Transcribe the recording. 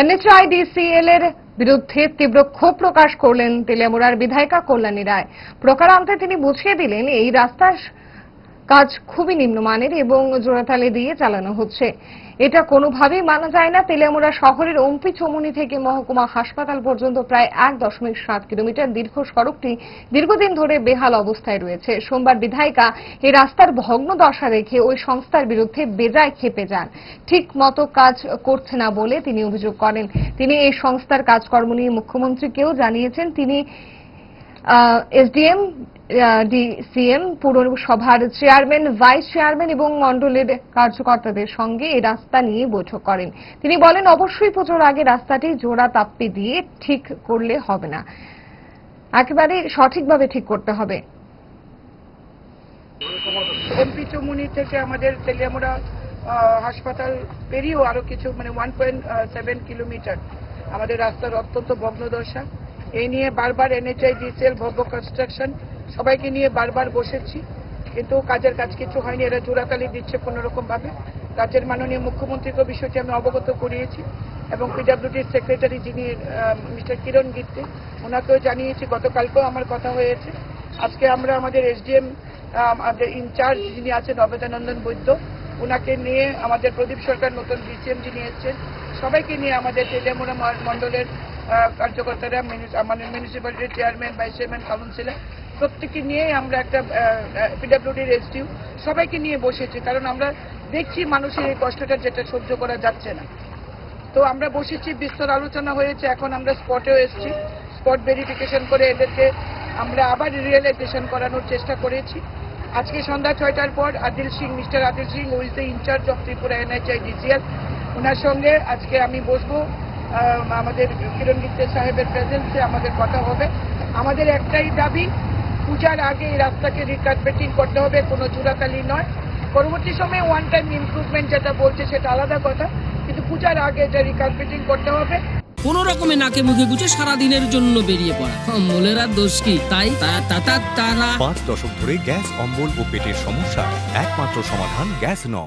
NHIDCL এর বিরুদ্ধে তীব্র ক্ষোভ প্রকাশ করলেন তেলিয়ামুড়ার বিধায়িকা কল্যাণী রায়। প্রকারান্তে তিনি বুঝিয়ে দিলেন, এই রাস্তার কাজ খুবই নিম্নমানের এবং জোড়াতালে দিয়ে চালানো হচ্ছে। এটা কোনোভাবেই মানা যায় না। তেলিয়ামুড়া শহরের অম্পি চমুনি থেকে মহকুমা হাসপাতাল পর্যন্ত প্রায় এক দশমিক সাত কিলোমিটার দীর্ঘ সড়কটি দীর্ঘদিন ধরে বেহাল অবস্থায় রয়েছে। সোমবার বিধায়িকা এই রাস্তার ভগ্ন দশা দেখে ওই সংস্থার বিরুদ্ধে বেজায় ক্ষেপে যান। ঠিক মতো কাজ করছে না বলে তিনি অভিযোগ করেন। তিনি এই সংস্থার কাজকর্ম নিয়ে মুখ্যমন্ত্রীকেও জানিয়েছেন। তিনি এসডিএম ডিসিএম পৌরসভার চেয়ারম্যান, ভাইস চেয়ারম্যান এবং মন্ডলের কার্যকর্তাদের সঙ্গে এই রাস্তা নিয়ে বৈঠক করেন। তিনি বলেন, অবশ্যই পুজোর আগে রাস্তাটি জোড়া তাপ্পি দিয়ে ঠিক করলে হবে না। একেবারে সঠিকভাবে ঠিক করতে হবে। এমপি চৌমুনি থেকে আমাদের তেলিয়ামুড়া হাসপাতাল পেরিয়েও আরও কিছু মানে ওয়ান পয়েন্ট সেভেন কিলোমিটার আমাদের রাস্তার অত্যন্ত ভগ্নদশা এই নিয়ে বারবার এনএচআই ডিসিএল ভব্য কনস্ট্রাকশন সবাইকে নিয়ে বারবার বসেছি। কিন্তু কাজের কাজ কিছু হয়নি, এরা জোড়াতালি দিচ্ছে কোনো রকম ভাবে রাজ্যের মাননীয় মুখ্যমন্ত্রীকে বিষয়টি আমি অবগত করিয়েছি এবং পিডাব্লিউডির সেক্রেটারি যিনি মিস্টার কিরণ গিত্তে ওনাকেও জানিয়েছি, গতকালকেও আমার কথা হয়েছে। আজকে আমরা আমাদের এসডিএম আমাদের ইনচার্জ যিনি আছেন, অবেদানন্দন বৈদ্য ওনাকে নিয়ে আমাদের প্রদীপ সরকার নতুন ডিসিএম যিনি এসছেন সবাইকে নিয়ে আমাদের তেলিয়ামুড়া ম- মণ্ডলের কার্যকর্তারা আমাদের মিউনিসিপ্যালিটির চেয়ারম্যান ভাইস চেয়ারম্যান কাউন্সিলর প্রত্যেককে নিয়ে আমরা একটা পিডাব্লিউডির এসডিউ সবাইকে নিয়ে বসেছি, কারণ আমরা দেখছি মানুষের এই কষ্টটা যেটা সহ্য করা যাচ্ছে না। তো আমরা বসেছি, বিস্তর আলোচনা হয়েছে, এখন আমরা স্পটেও এসেছি, স্পট ভেরিফিকেশন করে এদেরকে আমরা আবার রিয়েলাইজেশন করানোর চেষ্টা করেছি। আজকে সন্ধ্যা ছয়টার পর Adil Singh, mister Adil Singh who's the in-charge of Tripura NHI DCL ওনার সঙ্গে আজকে আমি বসবো। আমাদের কিরণ গিত্তে সাহেবের প্রেজেন্সে আমাদের কথা হবে। আমাদের একটাই দাবি পূজার আগে এই রাস্তাকে রিকার্পেটিং করতে হবে কোনো চূড়াতালি নয়। পরবর্তী সময়ে ওয়ান টাইম ইমপ্রুভমেন্ট যেটা বলছে সেটা আলাদা কথা কিন্তু পূজার আগে এটা রিকার্পেটিং করতে হবে। কোনো রকমে নাকে মুখে গুজে সারা দিনের জন্য বেরিয়ে পড়া। অম্বলের আর দোষ কি? তাই তারা পাঁচ দশক ধরে গ্যাস অম্বল ও পেটের সমস্যা একমাত্র সমাধান গ্যাস নয়।